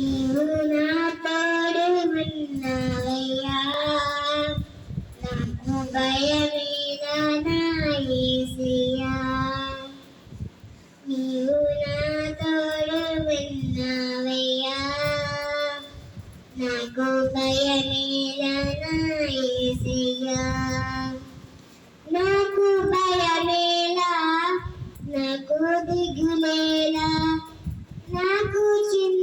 నీవు నా తోడు ఉన్నావయ్యా నాకు భయమేలా నా నీవు నా తోడు నాకు నాకు భయమేలా నాకు దిగులేలా నాకు చిన్న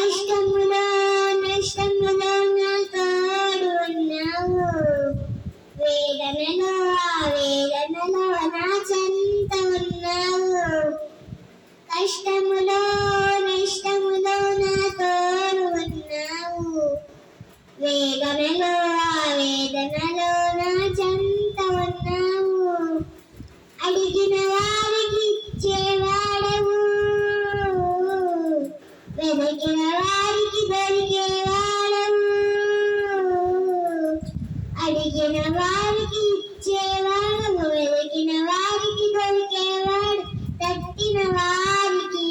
కష్టములో వారికి ఇచ్చేవాడు వెదకిన వారికి దొరికేవాడు తట్టిన వారికి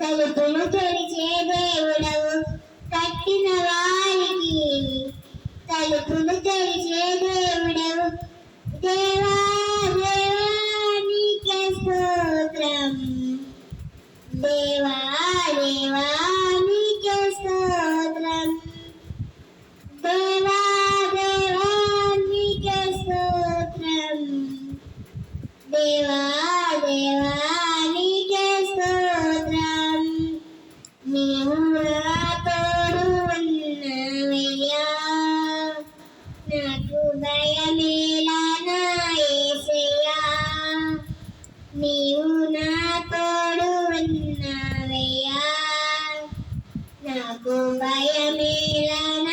తలుపులు తెరిచే దేవుడవు. కట్టిన వారికి తలుపులు తెరిచే దేవుడవు. దేవా దేవా నీకే స్తోత్రం. దేవా దేవా దేవా దేవా నీకే స్తోత్రం. నీవు నా ఉన్నవయ్యా. నాకు భయమేలా నా యేసయ్యా నీవు ఉన్నవయ్యా. నాకు భయమేలా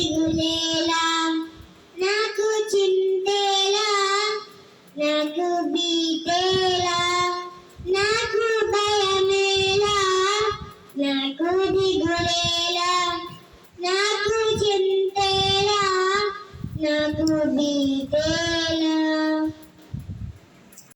సిగులేలా నాకు చింతేలా? నాకు బీతేలా? నాకు భయమేలా? నాకు దిగులేలా? నాకు చింతేలా? నాకు బీతేలా?